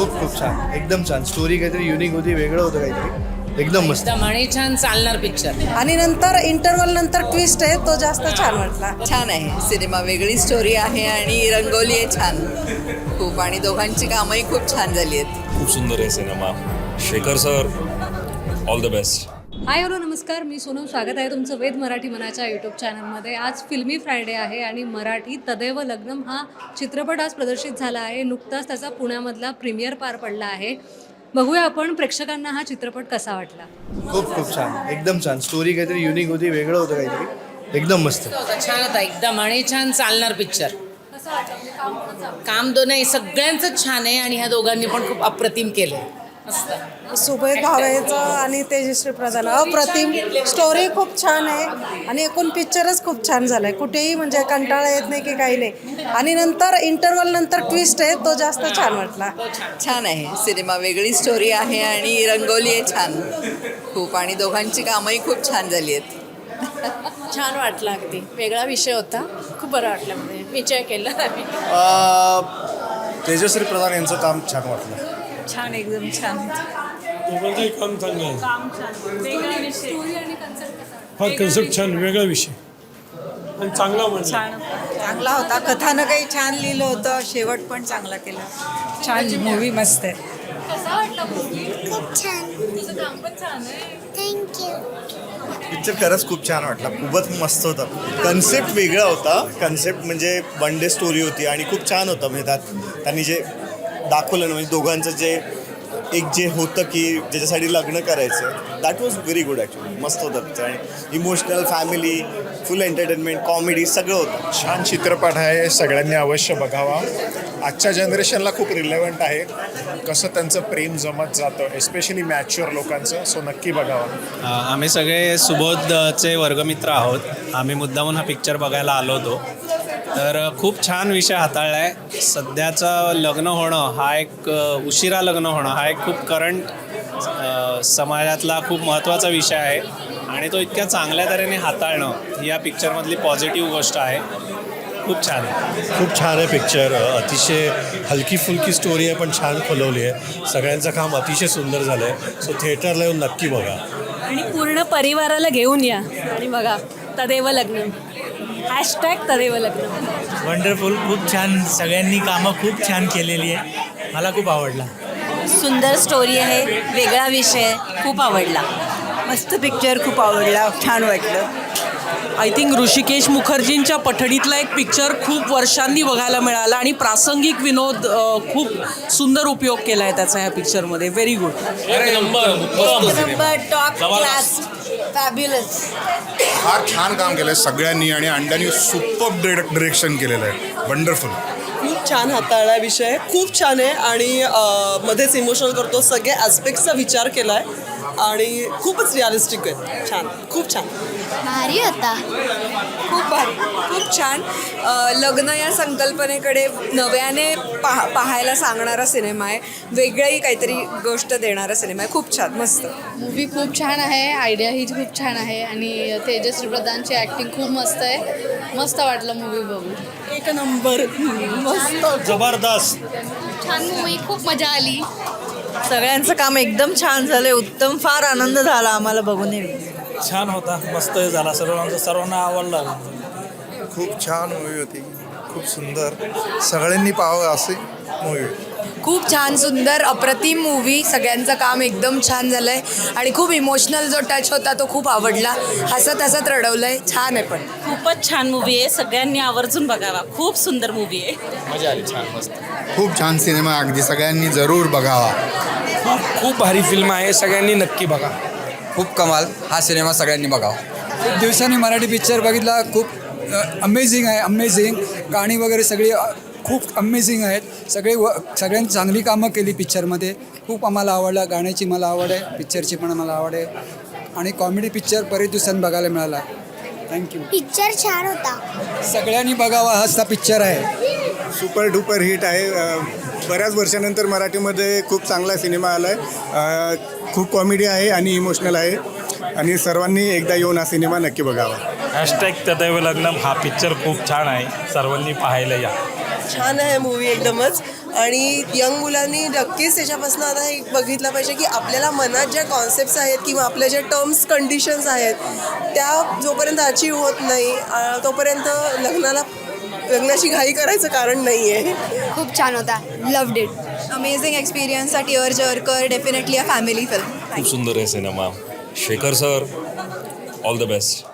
खूप खूप छान. एकदम छान. स्टोरी काहीतरी युनिक होती वेगळं होतं काहीतरी. एकदम मस्त. एकदम आणि छान चालणार पिक्चर आणि नंतर इंटरवल नंतर ट्विस्ट आहे तो जास्त छान वाटला. छान आहे. सिनेमा वेगळी स्टोरी आहे आणि रंगवली आहे छान. खूप आणि दोघांची कामही खूप छान झाली आहेत. खूप सुंदर आहे cinema Shekhar sir all the best hi hello नमस्कार. मी सोनम स्वागत आहे तुमचं वेद मराठी मनाच्या यूट्यूब चॅनलमध्ये आज फिल्मी फ्रायडे आहे आणि मराठी तदैव लग्नम हा चित्रपट आज प्रदर्शित झाला आहे. नुकताच त्याचा पुण्यामधला प्रीमियर पार पडला आहे. बघूया आपण प्रेक्षकांना हा चित्रपट कसा वाटला. खूप खूप छान. एकदम छान. स्टोरी काहीतरी युनिक होती वेगळं होतं काहीतरी. एकदम मस्त. होता छान होता. एकदम आणि छान चालणार पिक्चर काम दोन आहे सगळ्यांचं छान आहे आणि ह्या दोघांनी पण खूप अप्रतिम केलंय. मस्त. सुबेद भावेचं आणि तेजश्री प्रधान अप्रतिम स्टोरी खूप छान आहे आणि एकूण पिक्चरच खूप छान झालं आहे कुठेही म्हणजे कंटाळा येत नाही की काही नाही. आणि नंतर इंटरवल नंतर ट्विस्ट आहे तो जास्त छान वाटला. छान आहे. सिनेमा वेगळी स्टोरी आहे आणि रंगवली आहे छान. खूप आणि दोघांची कामही खूप छान झाली आहेत. छान वाटलं अगदी. वेगळा विषय होता. खूप बरं वाटलं म्हणजे. विचार केला आम्ही. तेजश्री प्रधान यांचं काम छान वाटलं. छान एकदम छान. दोघांचंही काम चांगलं आहे. काम छान वेगळा विषय. हा कन्सेप्ट छान वेगळा विषय. आणि चांगला म्हणला. छान. चांगला होता. कथानं काही छान लिहिलं होतं. शेवट पण चांगला केला. छान मूवी मस्त आहे. पिक्चर खरंच खूप छान वाटला. खूपच मस्त होता. कन्सेप्ट वेगळा होता. कन्सेप्ट म्हणजे वन डे स्टोरी होती आणि खूप छान होतं. म्हणजे त्यात त्यांनी जे दाखवलं ना म्हणजे दोघांचं जे एक जे होतं की ज्याच्यासाठी लग्न करायचं that was very good actually मस्त होतं. पिक्चर आणि emotional family full entertainment comedy सगळं होतं. छान चित्रपट आहे सगळ्यांनी अवश्य बघावा. आजच्या जनरेशनला खूप रिलेवंट आहे कसं त्यांचं प्रेम जमत जातं एस्पेशली मॅच्युअर लोकांचं. सो नक्की बघावा. आम्ही सगळे सुबोधचे वर्गमित्र आहोत. आम्ही मुद्दामून हा पिक्चर बघायला आलो होतो. तर खूप छान विषय हाताळला आहे सध्याचं लग्न होणं हा एक उशिरा लग्न होणं हा एक खूप करंट समाजातला खूप महत्त्वाचा विषय आहे. आणि तो इतक्या चांगल्या तऱ्हेने हाताळणं ही या पिक्चरमधली पॉझिटिव्ह गोष्ट आहे. खूप छान आहे. खूप छान आहे पिक्चर अतिशय हलकी फुलकी स्टोरी आहे पण छान फुलवली आहे. सगळ्यांचं काम अतिशय सुंदर झालं आहे सो थिएटरला येऊन नक्की बघा. आणि पूर्ण परिवाराला घेऊन या. आणि बघा तदेव लग्न. हॅशटॅग तदेव लग्न. वंडरफुल खूप छान. सगळ्यांनी कामं खूप छान केलेली आहे. मला खूप आवडला. सुंदर स्टोरी आहे वेगळा विषय खूप आवडला. मस्त पिक्चर खूप आवडला छान वाटलं. आय थिंक ऋषिकेश मुखर्जींच्या पठडीतला एक पिक्चर खूप वर्षांनी बघायला मिळाला आणि प्रासंगिक विनोद अ, खूप सुंदर उपयोग केला आहे त्याचा ह्या पिक्चरमध्ये very good top class fabulous फार छान काम केलं आहे सगळ्यांनी आणि अंड्यानी सुपर डिरेक्शन केलेलं आहे. वंडरफुल खूप छान हाताळला विषय. खूप छान आहे आणि अ, मध्येच इमोशनल करतो. सगळे ॲस्पेक्टचा विचार केला आहे आणि खूपच रिअलिस्टिक आहे. छान. खूप छान. भारी होता खूप भारी. खूप छान लग्न या संकल्पनेकडे नव्याने पाह पाहायला सांगणारा सिनेमा आहे. वेगळी काहीतरी गोष्ट देणारा सिनेमा आहे. खूप छान मस्त. मूवी खूप छान आहे. आयडिया ही खूप छान आहे. आणि तेजश्री प्रधानची ॲक्टिंग खूप मस्त आहे. मस्त वाटलं मूवी बघून. एक नंबर मस्त. जबरदस्त. छान मूवी खूप मजा आली. सगळ्यांचं काम एकदम छान झालंय. उत्तम फार आनंद झाला आम्हाला बघून छान होता. मस्त झाला. सर्वांचा सर्वांना आवडला. खूप छान मूवी होती. खूप सुंदर. सगळ्यांनी पाहावं असे मूवी खूप छान सुंदर अप्रतिम मूवी सगळ्यांचं काम एकदम छान झालंय. आणि खूप इमोशनल जो टच होता तो खूप आवडला. हसत हसत रडवलंय. छान आहे पण. खूपच छान मूवी आहे. सगळ्यांनी आवर्जून बघावा. खूप सुंदर मूवी आहे. खूप छान सिनेमा आहे, अगदी सगळ्यांनी जरूर बघावा. खूप खूप भारी फिल्म आहे. सगळ्यांनी नक्की बघा. खूप कमाल. हा सिनेमा सगळ्यांनी बघावा. खूप दिवसांनी मराठी पिक्चर बघितला. खूप अमेझिंग आहे अमेझिंग गाणी वगैरे सगळी खूप अमेझिंग आहेत. सगळे व सगळ्यांनी चांगली कामं केली पिक्चरमध्ये खूप आम्हाला आवडला गाण्याची मला आवड आहे पिक्चरची पण मला आवड आहे. आणि कॉमेडी पिक्चर बरेच दिवसांनी बघायला मिळाला. थँक्यू पिक्चर छान होता. सगळ्यांनी बघावा हाच पिक्चर आहे. सुपर डुपर हिट आहे. बऱ्याच वर्षानंतर मराठीमध्ये खूप चांगला सिनेमा आला आहे खूप कॉमेडी आहे आणि इमोशनल आहे. आणि सर्वांनी एकदा येऊन हा सिनेमा नक्की बघावा. हॅशटॅग तदैव लग्नम हा पिक्चर खूप छान आहे. सर्वांनी पाहायला या. छान आहे मूवी एकदमच. आणि यंग मुलांनी नक्कीच त्याच्यापासून आता हे बघितलं पाहिजे की आपल्याला मनात ज्या कॉन्सेप्ट्स आहेत किंवा आपल्या ज्या टर्म्स कंडिशन्स आहेत त्या जोपर्यंत अचीव होत नाही अ, तोपर्यंत लग्नाला लग्नाची घाई करायचं कारण नाही आहे खूप छान होता. लव्ह डेट अमेझिंग एक्सपिरियन्ससाठी अर्ज अरकर डेफिनेटली अ फॅमिली फिल्म खूप सुंदर आहे cinema Shekhar sir all the best